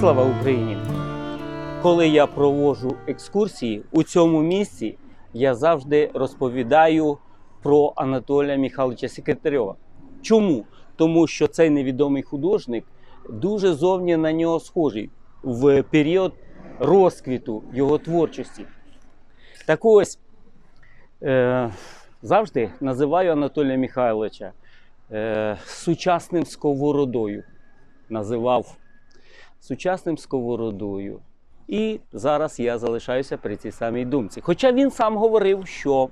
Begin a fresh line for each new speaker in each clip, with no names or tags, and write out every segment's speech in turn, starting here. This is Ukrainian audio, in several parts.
Слава Україні! Коли я проводжу екскурсії у цьому місці, я завжди розповідаю про Анатолія Михайловича Секретарьова. Чому? Тому що цей невідомий художник дуже зовні на нього схожий в період розквіту його творчості. Так ось е, завжди називаю Анатолія Михайловича е, сучасним сковородою. Називав сучасним сковородою. І зараз я залишаюся при цій самій думці. Хоча він сам говорив, що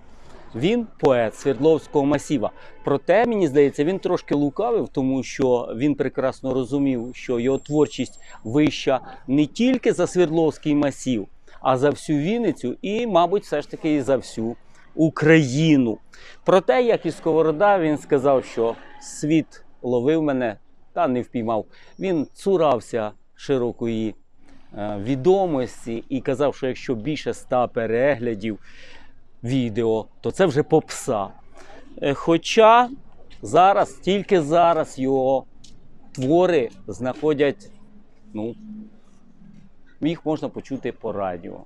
він поет Свердловського масіва. Проте, мені здається, він трошки лукавив, тому що він прекрасно розумів, що його творчість вища не тільки за Свердловський масів, а за всю Вінницю і, мабуть, все ж таки і за всю Україну. Проте, як і Сковорода, він сказав, що світ ловив мене та не впіймав. Він цурався широкої е, відомості і казав, що якщо більше ста переглядів відео, то це вже попса. Е, Хоча зараз, тільки зараз його твори знаходять, ну, їх можна почути по радіо.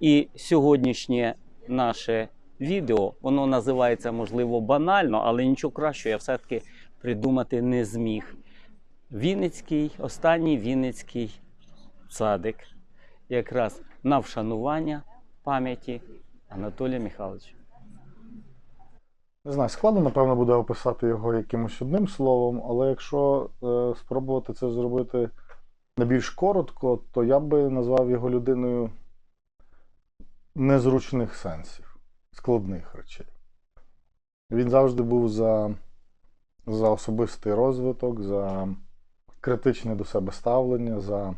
І сьогоднішнє наше відео, воно називається, можливо, банально, але нічого кращого я все-таки придумати не зміг. Вінницький, останній Вінницький цадик, якраз на вшанування пам'яті Анатолія Михайловича.
Не знаю, складно, напевно, буде описати його якимось одним словом, але якщо е, спробувати це зробити не більш коротко, то я би назвав його людиною незручних сенсів, складних речей. Він завжди був за, за особистий розвиток, за критичне до себе ставлення, за,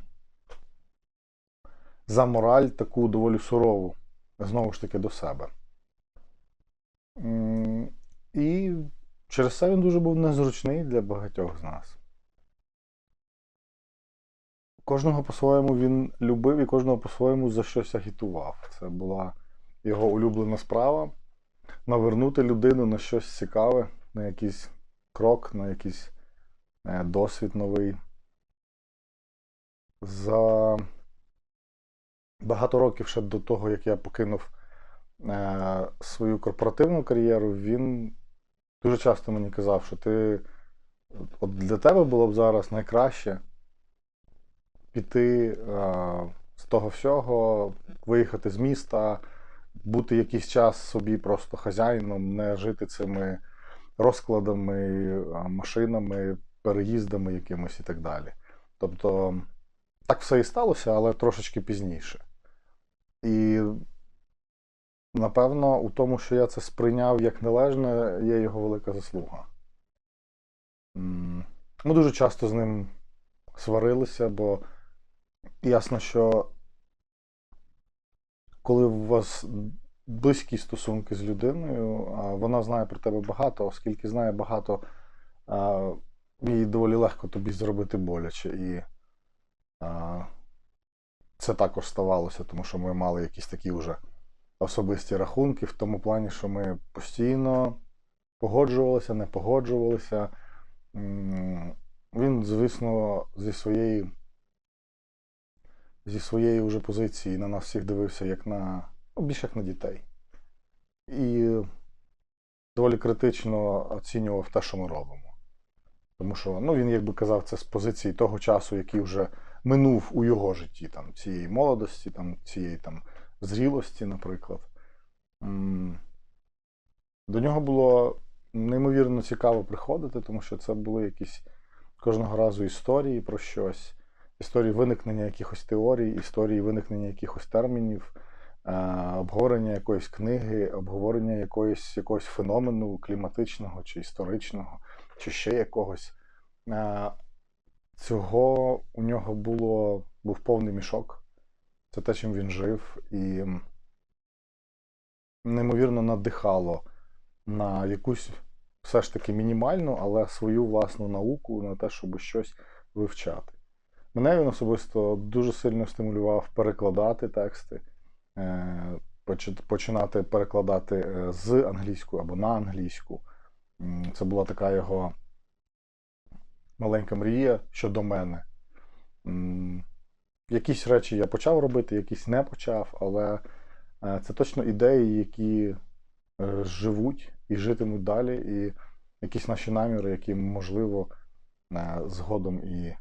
за мораль таку доволі сурову, знову ж таки, до себе. І через це він дуже був незручний для багатьох з нас. Кожного по-своєму він любив і кожного по-своєму за щось агітував. Це була його улюблена справа навернути людину на щось цікаве, на якийсь крок, на якийсь досвід новий. За багато років ще до того, як я покинув е, свою корпоративну кар'єру, він дуже часто мені казав, що ти от для тебе було б зараз найкраще піти е, з того всього, виїхати з міста, бути якийсь час собі просто хазяїном, не жити цими розкладами, е, машинами, переїздами якимось і так далі. Тобто, так все і сталося, але трошечки пізніше. І напевно, у тому, що я це сприйняв як належне, є його велика заслуга. Ми дуже часто з ним сварилися, бо ясно, що коли у вас близькі стосунки з людиною, вона знає про тебе багато, оскільки знає багато, а, доволі легко тобі зробити боляче. І а, це також ставалося, тому що ми мали якісь такі вже особисті рахунки, в тому плані, що ми постійно погоджувалися, не погоджувалися. Він, звісно, зі своєї зі своєї вже позиції на нас всіх дивився як на ну, більше як на дітей. І доволі критично оцінював те, що ми робимо. Тому що ну, він, якби казав, це з позиції того часу, який вже минув у його житті, там, цієї молодості, там, цієї там, зрілості, наприклад. До нього було неймовірно цікаво приходити, тому що це були якісь кожного разу історії про щось, історії виникнення якихось теорій, історії виникнення якихось термінів, е, обговорення якоїсь книги, обговорення якоїсь, якогось феномену кліматичного чи історичного, чи ще якогось. Цього у нього було, був повний мішок. Це те, чим він жив, і неймовірно надихало на якусь все ж таки мінімальну, але свою власну науку на те, щоб щось вивчати. Мене він особисто дуже сильно стимулював перекладати тексти, е, починати перекладати е, з англійської або на англійську. Це була така його маленька мрія щодо мене. Якісь речі я почав робити, якісь не почав, але е, це точно ідеї, які е, живуть і житимуть далі, і якісь наші наміри, які, можливо, е, згодом і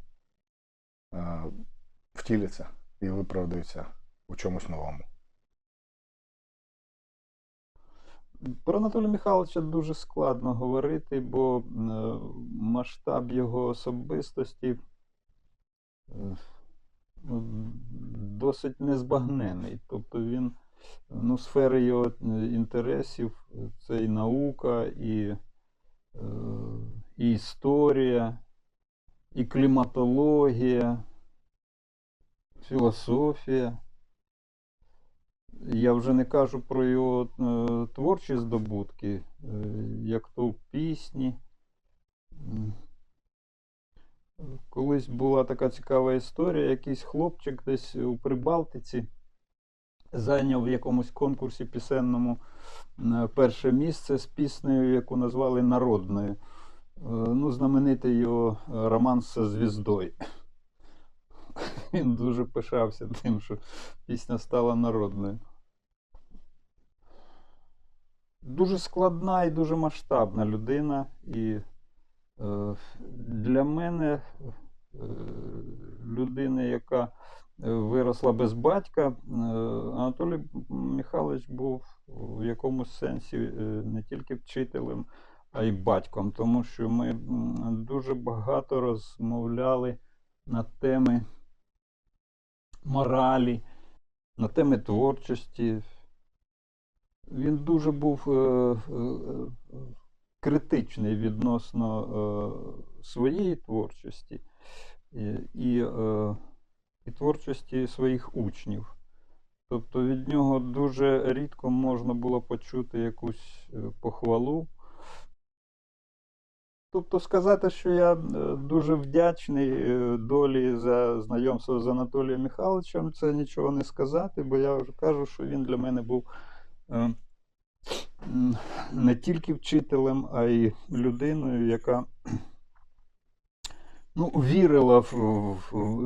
втіляться і виправдаються у чомусь новому.
Про Анатолія Михайловича дуже складно говорити, бо е, масштаб його особистості е, ну, досить незбагнений. Тобто він, ну, сфери його е, інтересів це і наука, і, і історія, і кліматологія, філософія. Я вже не кажу про його е, творчі здобутки, е, як то в пісні. Колись була така цікава історія, якийсь хлопчик десь у Прибалтиці зайняв в якомусь конкурсі пісенному перше місце з піснею, яку назвали народною. Е, Ну, знаменитий його роман зі звіздою. Він дуже пишався тим, що пісня стала народною. Дуже складна і дуже масштабна людина. І е, для мене, е, людини, яка е, виросла без батька, е, Анатолій Михайлович був в якомусь сенсі е, не тільки вчителем, а й батьком, тому що ми дуже багато розмовляли на теми моралі, на теми творчості. Він дуже був е, е, критичний відносно е, своєї творчості і, і, творчості своїх учнів. Тобто від нього дуже рідко можна було почути якусь похвалу. Тобто сказати, що я е, дуже вдячний е, долі за знайомство з Анатолієм Михайловичем, це нічого не сказати, бо я вже кажу, що він для мене був е, не тільки вчителем, а й людиною, яка ну, вірила в,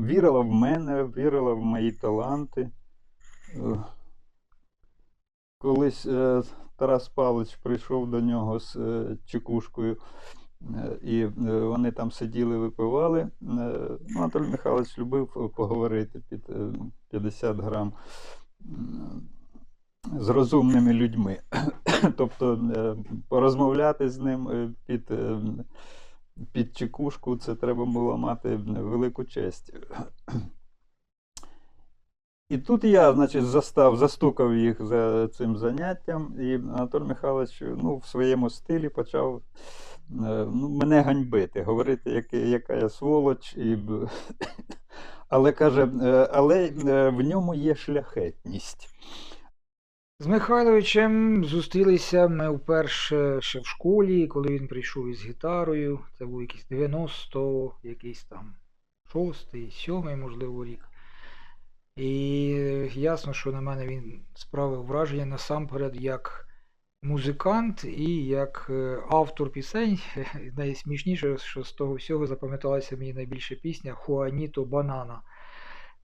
вірила в мене, вірила в мої таланти. Колись Тарас Павлович прийшов до нього з чекушкою, і е, вони там сиділи, випивали. Е, ну, Анатолій Михайлович любив поговорити під е, 50 грам з розумними людьми. Тобто е, порозмовляти з ним е, під, е, під чекушку це треба було мати велику честь. І тут я, значить, застав, застукав їх за цим заняттям, і Анатолій Михайлович ну, в своєму стилі почав е, ну, мене ганьбити, говорити, яка, яка я сволоч. І... Але каже, е, але е, в ньому є шляхетність.
З Михайловичем зустрілися ми вперше ще в школі, коли він прийшов із гітарою. Це був якийсь 90, якийсь там шостий, сьомий, можливо, рік. І ясно, що на мене він справив враження насамперед як музикант і як е, автор пісень. Найсмішніше, що з того всього запам'яталася мені найбільше пісня Хуаніто Банана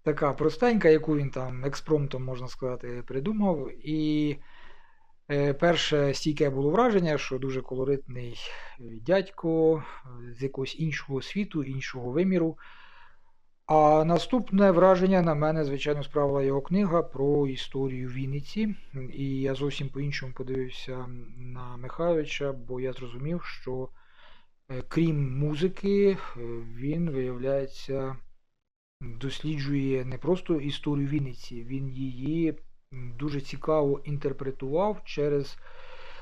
така простенька, яку він там експромтом, можна сказати, придумав. І е, перше стійке було враження, що дуже колоритний е, дядько з якогось іншого світу, іншого виміру. А наступне враження на мене, звичайно, справила його книга про історію Вінниці. І я зовсім по-іншому подивився на Михайловича, бо я зрозумів, що е, крім музики, е, він виявляється досліджує не просто історію Вінниці, він її дуже цікаво інтерпретував через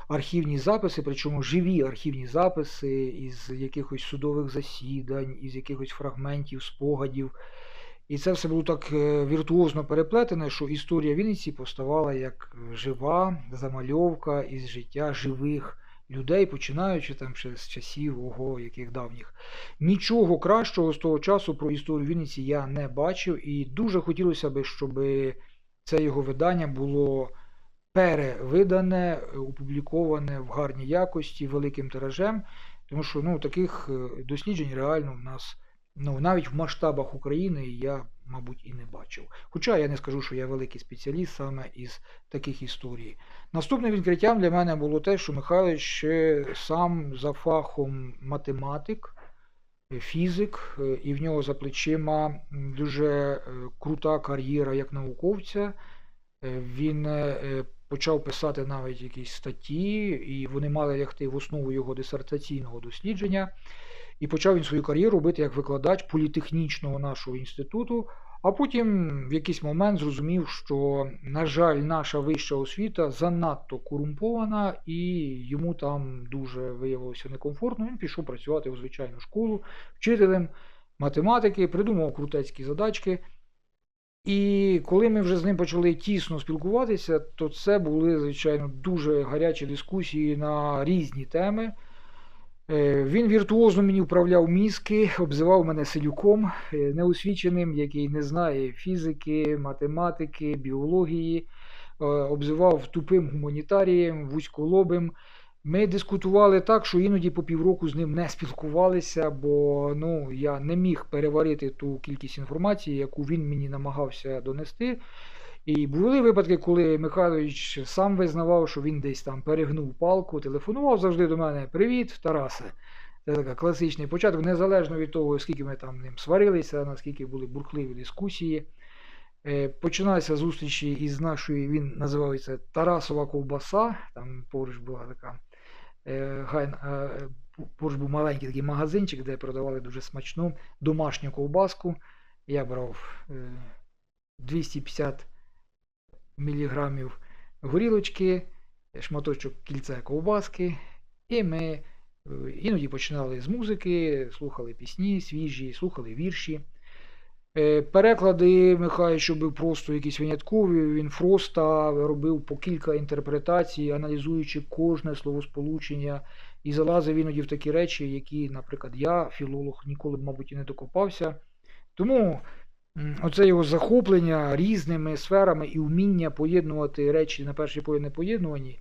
архівні записи, причому живі архівні записи із якихось судових засідань, із якихось фрагментів, спогадів. І це все було так е, віртуозно переплетене, що історія Вінниці поставала як е, жива замальовка із життя живих людей, починаючи там ще з часів ого, яких давніх. Нічого кращого з того часу про історію Вінниці я не бачив, і дуже хотілося б, щоб це його видання було перевидане, опубліковане в гарній якості, великим тиражем, тому що ну, таких е, досліджень реально в нас ну, навіть в масштабах України я мабуть, і не бачив. Хоча я не скажу, що я великий спеціаліст саме із таких історій. Наступним відкриттям для мене було те, що Михайлович сам за фахом математик, фізик, е, і в нього за плечима дуже е, крута кар'єра як науковця. Він почав писати навіть якісь статті, і вони мали лягти в основу його дисертаційного дослідження. І почав він свою кар'єру робити як викладач політехнічного нашого інституту. А потім в якийсь момент зрозумів, що, на жаль, наша вища освіта занадто корумпована, і йому там дуже виявилося некомфортно. Він пішов працювати у звичайну школу вчителем математики, придумав крутецькі задачки. І коли ми вже з ним почали тісно спілкуватися, то це були, звичайно, дуже гарячі дискусії на різні теми. Е, Він віртуозно мені вправляв мізки, обзивав мене селюком, е, неосвіченим, який не знає фізики, математики, біології, е, обзивав тупим гуманітарієм, вузьколобим. Ми дискутували так, що іноді по півроку з ним не спілкувалися, бо ну, я не міг переварити ту кількість інформації, яку він мені намагався донести. І були випадки, коли Михайлович сам визнавав, що він десь там перегнув палку, телефонував завжди до мене: Привіт, Тарасе. Це такий класичний початок, незалежно від того, скільки ми там ним сварилися, наскільки були бурхливі дискусії. Е, Починалися зустрічі із нашої, він називається Тарасова ковбаса. Там поруч була така поруч був маленький такий магазинчик, де продавали дуже смачну домашню ковбаску. Я брав е, 250 міліграмів горілочки, шматочок кільця ковбаски, і ми е, іноді починали з музики, слухали пісні свіжі, слухали вірші. Е, Переклади Михайлович робив просто якісь виняткові. Він просто робив по кілька інтерпретацій, аналізуючи кожне словосполучення, і залазив іноді в такі речі, які, наприклад, я, філолог, ніколи б, мабуть, і не докопався. Тому оце його захоплення різними сферами і вміння поєднувати речі на перший погляд не поєднувані,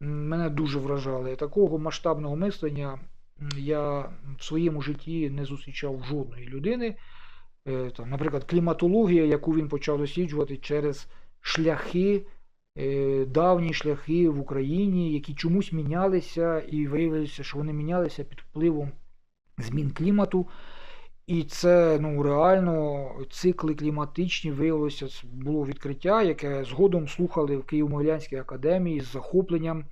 мене дуже вражали. Такого масштабного мислення я в своєму житті не зустрічав жодної людини. Е, наприклад, кліматологія, яку він почав досліджувати через шляхи, е, давні шляхи в Україні, які чомусь мінялися, і виявилося, що вони мінялися під впливом змін клімату. І це ну, реально цикли кліматичні виявилося, було відкриття, яке згодом слухали в Києво-Могилянській академії з захопленням.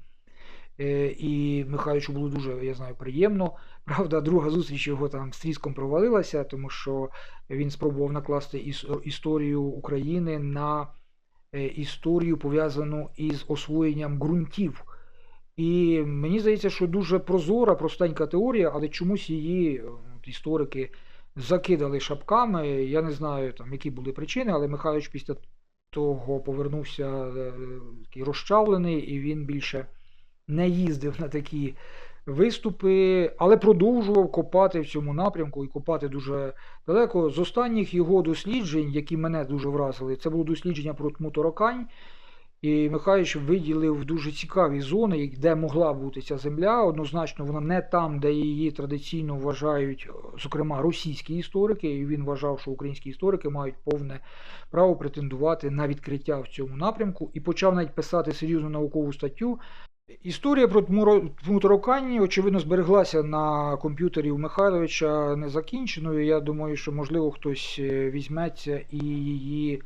Е, І Михайловичу було дуже, я знаю, приємно. Правда, друга зустріч його там з тріском провалилася, тому що він спробував накласти іс- історію України на е, історію, пов'язану із освоєнням ґрунтів. І мені здається, що дуже прозора, простенька теорія, але чомусь її е, історики закидали шапками. Я не знаю, там, які були причини, але Михайлович після того повернувся е, такий розчавлений, і він більше не їздив на такі виступи, але продовжував копати в цьому напрямку і копати дуже далеко. З останніх його досліджень, які мене дуже вразили, це було дослідження про тмутаракань. І Михайлович виділив дуже цікаві зони, де могла бути ця земля. Однозначно, вона не там, де її традиційно вважають, зокрема, російські історики. І він вважав, що українські історики мають повне право претендувати на відкриття в цьому напрямку і почав навіть писати серйозну наукову статтю. Історія про Тмутаракань, очевидно, збереглася на комп'ютері у Михайловича незакінченою. Я думаю, що можливо хтось е, візьметься і її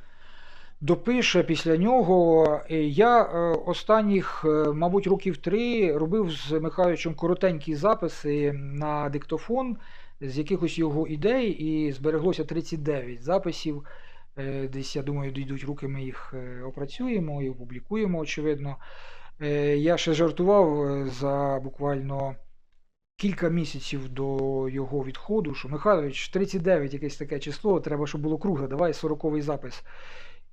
допише після нього. Е, Я е, останніх, мабуть, років три робив з Михайловичем коротенькі записи на диктофон з якихось його ідей, і збереглося 39 записів. Десь, я думаю, дійдуть руки, ми їх опрацюємо і опублікуємо, очевидно. Е, Я ще жартував е, за буквально кілька місяців до його відходу, що Михайлович 39 якесь таке число, треба, щоб було кругле, давай 40-й запис.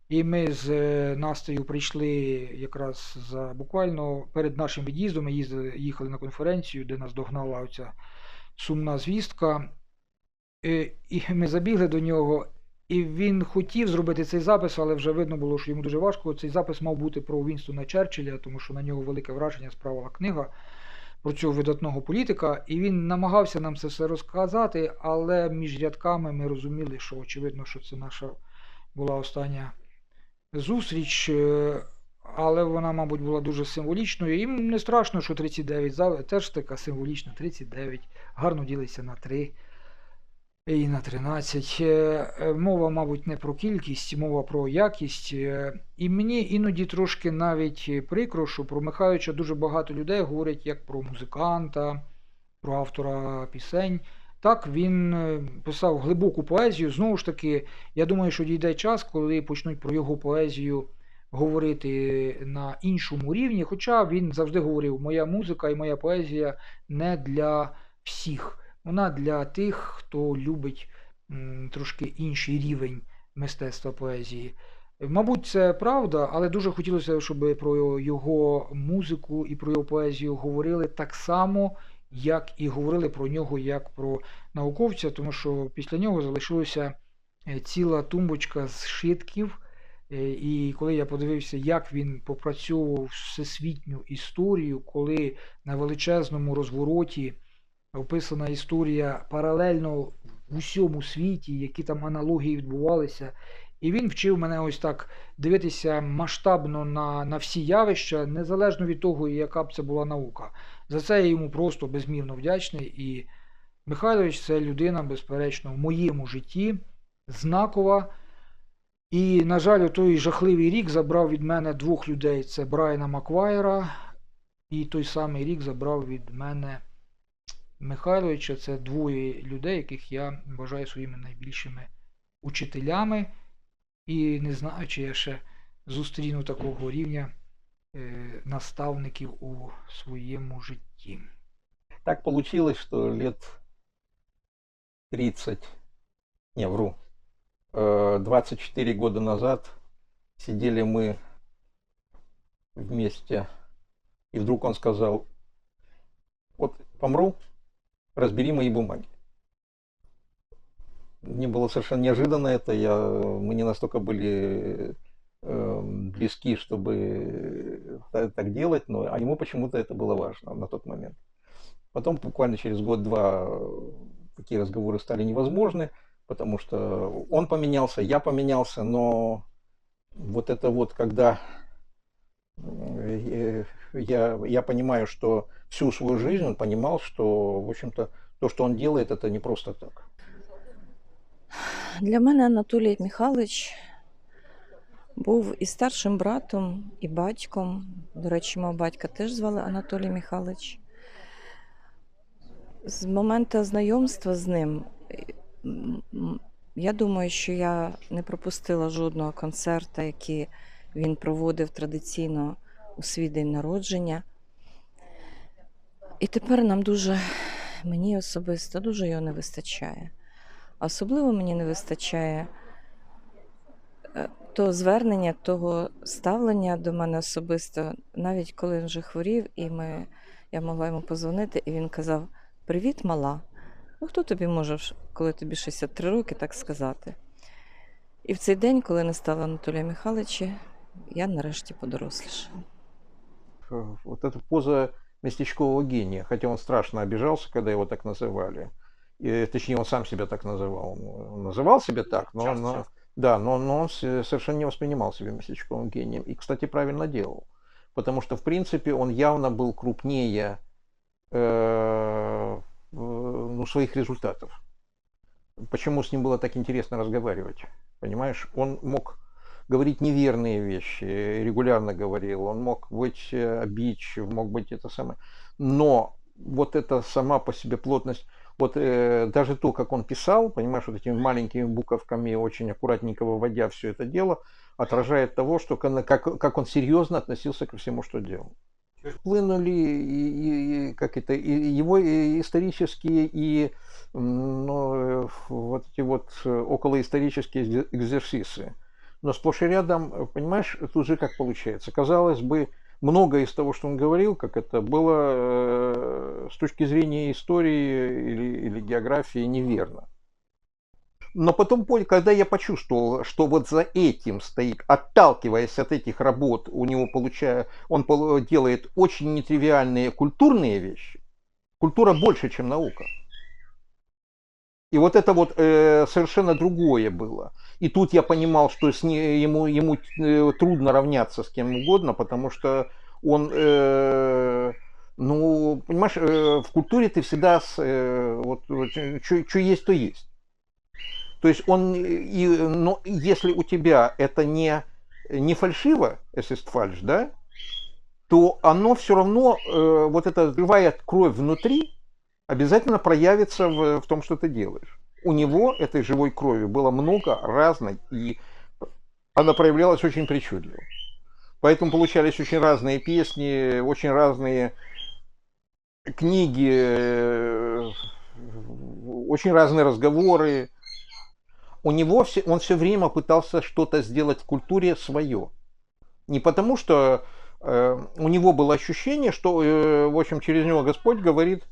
І ми з е, Настею прийшли якраз за буквально перед нашим від'їздом. Ми їхали на конференцію, де нас догнала оця сумна звістка. І ми забігли до нього, і він хотів зробити цей запис, але вже видно було, що йому дуже важко. Цей запис мав бути про Вінстона Черчилля, тому що на нього велике враження справила книга про цього видатного політика. І він намагався нам це все розказати, але між рядками ми розуміли, що очевидно, що це наша була остання зустріч, е, але вона, мабуть, була дуже символічною. Їм не страшно, що 39 теж така символічна, 39. Гарно ділиться на 3 і на 13. Е, е, Мова, мабуть, не про кількість, мова про якість. Е, І мені іноді трошки навіть прикро, що про Михайловича дуже багато людей говорять як про музиканта, про автора пісень. Так, він писав глибоку поезію. Знову ж таки, я думаю, що дійде час, коли почнуть про його поезію говорити на іншому рівні. Хоча він завжди говорив, моя музика і моя поезія не для всіх. Вона для тих, хто любить трошки інший рівень мистецтва поезії. Мабуть, це правда, але дуже хотілося, щоб про його музику і про його поезію говорили так само, як і говорили про нього як про науковця, тому що після нього залишилася е, ціла тумбочка зшитків. Е, І коли я подивився, як він попрацьовував всесвітню історію, коли на величезному розвороті описана історія паралельно в усьому світі, які там аналогії відбувалися. І він вчив мене ось так дивитися масштабно на, на всі явища, незалежно від того, яка б це була наука. За це я йому просто безмірно вдячний. І Михайлович це людина, безперечно, в моєму житті знакова. І, на жаль, той жахливий рік забрав від мене двох людей: це Брайана Маквайра, і той самий рік забрав від мене Михайловича. Це двоє людей, яких я вважаю своїми найбільшими учителями. І не знаю, чи я ще зустріну такого рівня е, наставників у своєму житті.
Так получилось, что лет 30, не, вру, э, 24 года назад сидели мы вместе, и вдруг он сказал, вот помру, разбери мои бумаги. Мне было совершенно неожиданно это, я, мы не настолько были э, близки, чтобы та- так делать, но а ему почему-то это было важно на тот момент. Потом буквально через год-два э, такие разговоры стали невозможны, потому что он поменялся, я поменялся, но вот это вот, когда э, я, я понимаю, что всю свою жизнь он понимал, что, в общем-то, то, что он делает, это не просто так.
Для мене Анатолій Михайлович був і старшим братом, і батьком. До речі, мого батька теж звали Анатолій Михайлович. З моменту знайомства з ним, я думаю, що я не пропустила жодного концерта, який він проводив традиційно у свій день народження. І тепер нам дуже, мені особисто, дуже його не вистачає. Особливо мені не вистачає е, того звернення, того ставлення до мене особисто, навіть коли він вже хворів, і ми, я могла йому позвонити, і він казав: Привіт, мала. Ну, хто тобі може, коли тобі 63 роки, так сказати? І в цей день, коли не стало Анатолія Михайловича, я нарешті подорослішала.
Э, Вот эта поза местечкового гения, хотя он страшно обижался, когда его так называли. И, точнее, он сам себя так называл. Он называл себя так, но,
Часто,
но-
часто.
да, но, но он совершенно не воспринимал себя местечковым гением. И, кстати, правильно делал. Потому что, в принципе, он явно был крупнее э, ну, своих результатов. Почему с ним было так интересно разговаривать? Понимаешь, он мог говорить неверные вещи, регулярно говорил, он мог быть э, обидчив, мог быть это самое. Но вот эта сама по себе плотность, вот э, даже то, как он писал, понимаешь, вот этими маленькими буковками, очень аккуратненько выводя все это дело, отражает того, что как, как он серьезно относился ко всему, что делал. Вплынули и, и- и как это, и его исторические и ну, э, вот эти вот э, околоисторические экзе- экзерсисы. Но сплошь и рядом, понимаешь, тут же как получается. Казалось бы, многое из того, что он говорил, как это было э, с точки зрения истории или, или географии неверно. Но потом, когда я почувствовал, что вот за этим стоит, отталкиваясь от этих работ, у него получая, он делает очень нетривиальные культурные вещи. Культура больше, чем наука. И вот это вот э, совершенно другое было. И тут я понимал, что с не- ему, ему э, трудно равняться с кем угодно, потому что он, э, ну, понимаешь, э, в культуре ты всегда, с, э, вот, что есть, то есть. То есть он, и, но если у тебя это не, не фальшиво, если фальш, да, то оно все равно, э, вот эта живая кровь внутри, обязательно проявится в, в том, что ты делаешь. У него этой живой крови было много разной, и она проявлялась очень причудливо. Поэтому получались очень разные песни, очень разные книги, э, очень разные разговоры. У него все, он все время пытался что-то сделать в культуре свое. Не потому, что э, у него было ощущение, что, э, в общем, через него Господь говорит,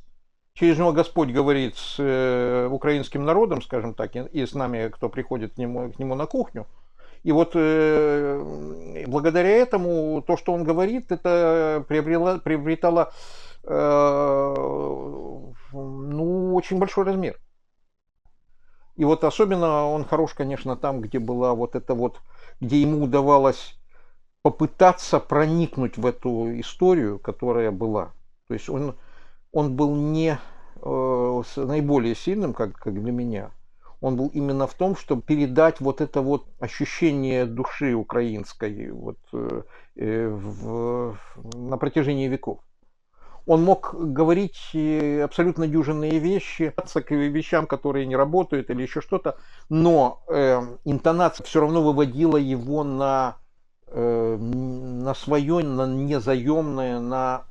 через него Господь говорит с э, украинским народом, скажем так, и, и с нами, кто приходит к нему, к нему на кухню. И вот э, благодаря этому то, что он говорит, это приобрело, приобретало э, ну, очень большой размер. И вот особенно он хорош, конечно, там, где была вот это вот, где ему удавалось попытаться проникнуть в эту историю, которая была. То есть он, он был не э, наиболее сильным, как, как для меня. Он был именно в том, чтобы передать вот это вот ощущение души украинской вот, э, э, в- на протяжении веков. Он мог говорить э, абсолютно дюжинные вещи, к вещам, которые не работают или еще что-то, но э, интонация все равно выводила его на, э, на свое, на незаемное, на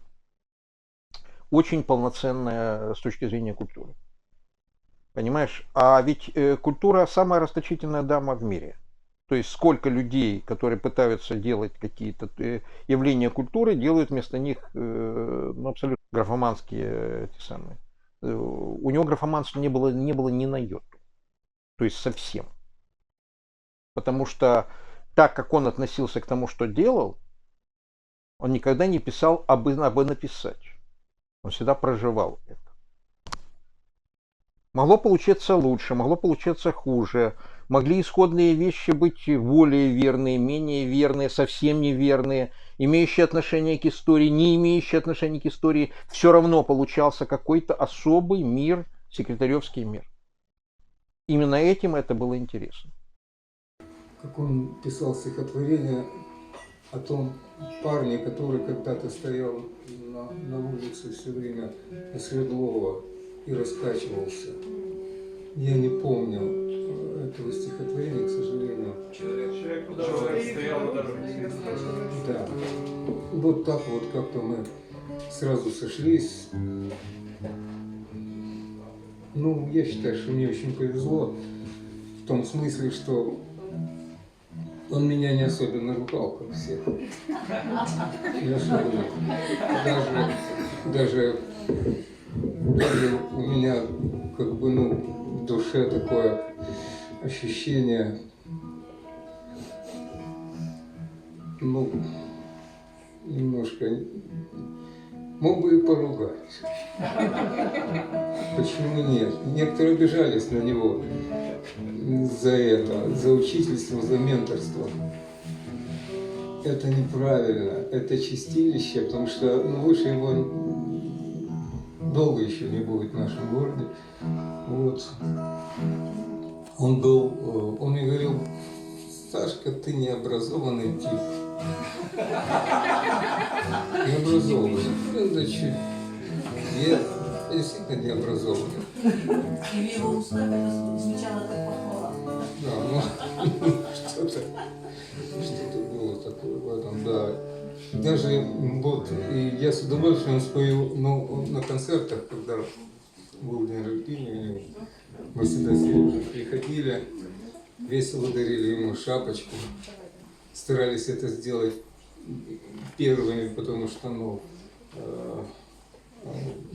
очень полноценное с точки зрения культуры. Понимаешь? А ведь э, культура самая расточительная дама в мире. То есть сколько людей, которые пытаются делать какие-то э, явления культуры, делают вместо них э, ну, абсолютно графоманские э, самые. Э, У него графоманства не было, не было ни на йоту. То есть совсем. Потому что так как он относился к тому, что делал, он никогда не писал абы, абы написать. Он всегда проживал это. Могло получиться лучше, могло получиться хуже. Могли исходные вещи быть более верные, менее верные, совсем неверные, имеющие отношение к истории, не имеющие отношения к истории. Все равно получался какой-то особый мир, секретаревский мир. Именно этим это было интересно.
как он писал стихотворение о том парне, который когда-то стоял на, улице все время на Свердлова и раскачивался. Я не помню э, этого стихотворения, к сожалению. Да. Вот так вот как-то мы сразу сошлись. Ну, я считаю, что мне очень повезло в том смысле, что он меня не особенно ругал, как всех. Не особенно. Даже, даже, даже у меня как бы ну, в душе такое ощущение, ну, немножко, мог бы и поругать. Почему нет? Некоторые обижались на него за это, за учительство, за менторство. Это неправильно, это чистилище, потому что ну, выше его долго еще не будет в нашем городе. Вот. Он был, э, он мне говорил, Сашка, ты необразованный тип. Необразованный. Ну, да чуть. Я действительно необразованный.
И в его устах это звучало как похвала.
Да, ну, что-то, что-то было такое в этом, да. Даже вот, и я с удовольствием спою, ну, на концертах, когда был день рождения мы всегда с приходили, весело дарили ему шапочку, старались это сделать первыми, потому что, ну, э,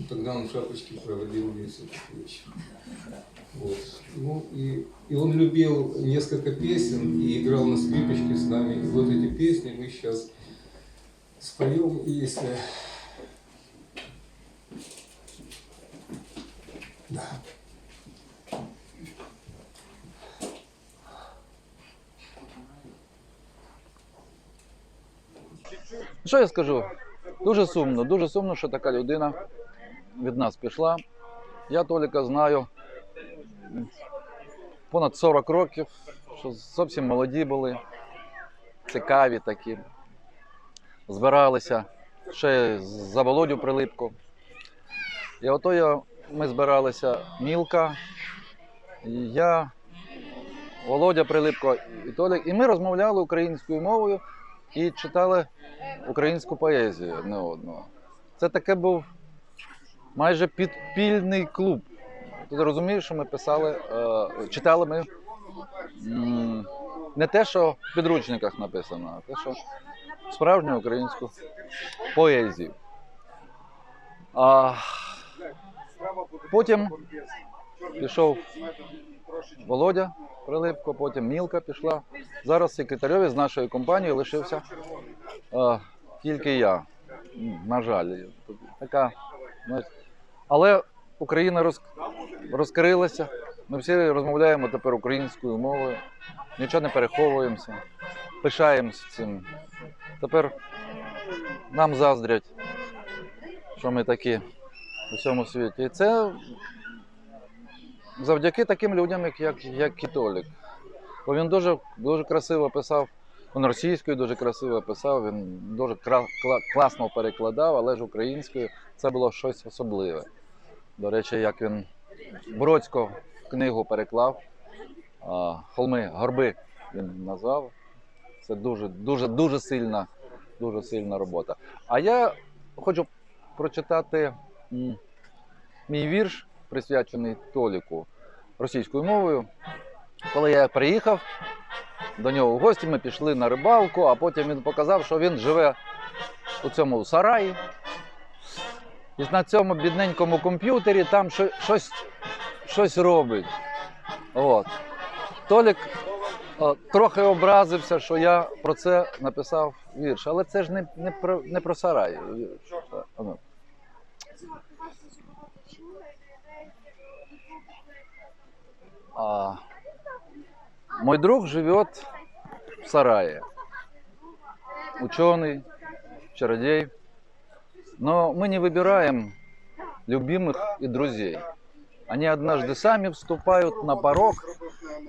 Тогда он шапочки проводил весь этот вечер. Вот. Ну, и, и он любил несколько песен и играл на скрипочке с нами. И вот эти песни мы сейчас споем, если... Да.
Что я скажу? Дуже сумно, дуже сумно, що така людина від нас пішла. Я Толіка знаю понад 40 років, що зовсім молоді були, цікаві такі. Збиралися ще за Володю Прилипку. І ото я, ми збиралися Мілка, я, Володя Прилипко і Толік. І ми розмовляли українською мовою і читали українську поезію одне одного. Це таке був майже підпільний клуб. Ти розумієш, що ми писали, е, читали ми не те, що в підручниках написано, а те, що справжню українську поезію. А, потім пішов Володя Прилипко, потім Мілка пішла. Зараз секретарьові з нашої компанії лишився е, тільки я. На жаль, така. Але Україна роз, розкрилася. Ми всі розмовляємо тепер українською мовою, нічого не переховуємося, пишаємося цим. Тепер нам заздрять, що ми такі у всьому світі. І це завдяки таким людям, як, як, як Кітолік. Бо він дуже, дуже красиво писав, він російською дуже красиво писав, він дуже кра- кла- класно перекладав, але ж українською це було щось особливе. До речі, як він Бродську книгу переклав, Холми, горби він назвав. Це дуже, дуже, дуже сильна, дуже сильна робота. А я хочу прочитати мій вірш, присвячений Толіку російською мовою. Коли я приїхав до нього в гості, ми пішли на рибалку, а потім він показав, що він живе у цьому сараї. І на цьому бідненькому комп'ютері там щось, щось робить. От. Толік е, трохи образився, що я про це написав вірш. Але це ж не, не, про, не про сарай. А, мой друг живет в сарае. Ученый, чародей. Но мы не выбираем любимых и друзей. Они однажды сами вступают на порог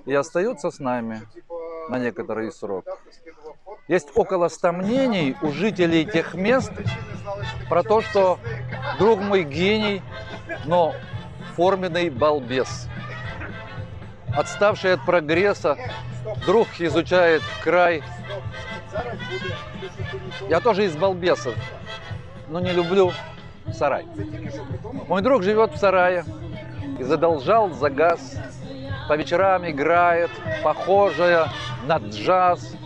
и остаются с нами на некоторый срок. Есть около ста мнений у жителей тех мест про то, что друг мой гений, но форменный балбес. Отставший от прогресса, друг изучает край. Я тоже из балбесов, но не люблю сарай. Мой друг живет в сарае и задолжал за газ. По вечерам играет, похожая на джаз.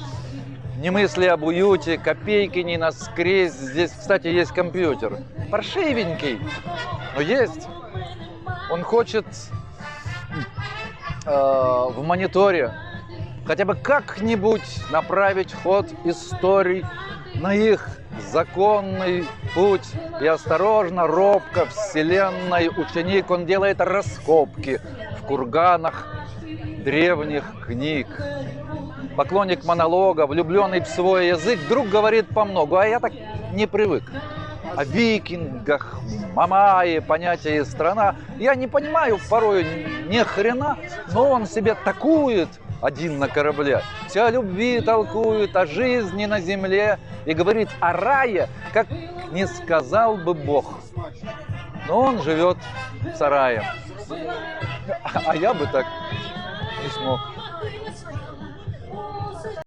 Не мысли об уюте, копейки не наскрезь. Здесь, кстати, есть компьютер. Паршивенький, но есть. Он хочет э, в мониторе хотя бы как-нибудь направить ход историй на их законный путь. И осторожно, робко, вселенной ученик, он делает раскопки в курганах древних книг. Поклонник монолога, влюбленный в свой язык, вдруг говорит по многу, а я так не привык. О викингах, Мамае, понятие страна. Я не понимаю порой ни хрена, но он себе такует один на корабле. Все о любви толкует, о жизни на земле и говорит о рае, как не сказал бы Бог. Но он живет в сарае. А я бы так не смог.